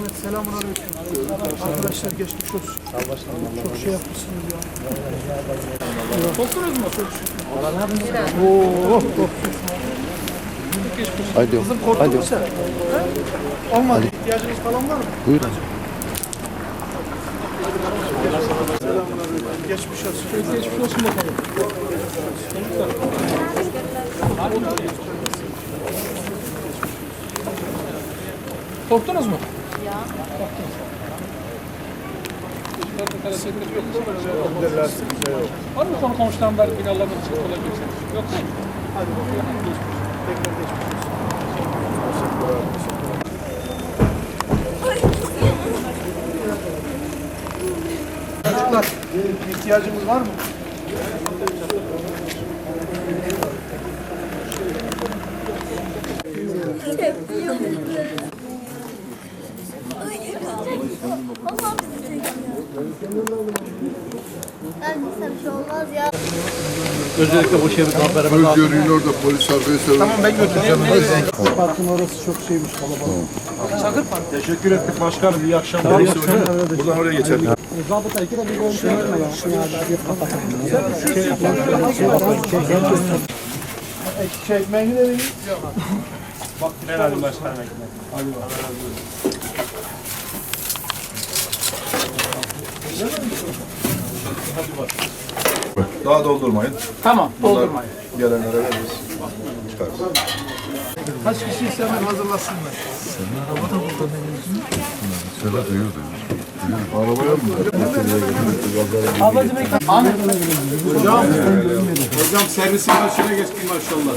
Evet selamun aleyküm. Arkadaşlar geçmiş olsun. Çok şey yapmışsınız ya. Korktunuz mu? Oo. Hadi. Kızım korktun mu sen? He? Olmadı. İhtiyacınız falan var mı? Buyurun. Selamun aleyküm. Geçmiş olsun. Geçmiş olsun bakalım. Korktunuz mu? Var mı konu komşudan beri binalarına bir şey olabilirsiniz? Yok mu? Hadi bakalım. Tekrar geçmiş. Çocuklar, ihtiyacımız var mı? Allah bizi çekiyor. Ben bir şey olmaz ya. Görüyor orada polis arkadaşlar. Tamam ben götüreceğim. Parkın orası çok şeymiş kalabalık. Teşekkür ettik başkanım. İyi akşamlar. İyi akşamlar. Buradan oraya geçelim. Şey ekmeğini de vereyim. Ben alayım başkanım. Daha doldurmayın. Tamam, doldurmayın. Gelenlere veririz. Çıkarız. Kaç kişiyse hemen hazırlasınlar. Sedat uyuyor Arabaya mı? Hocam servisin başına geçtim maşallah.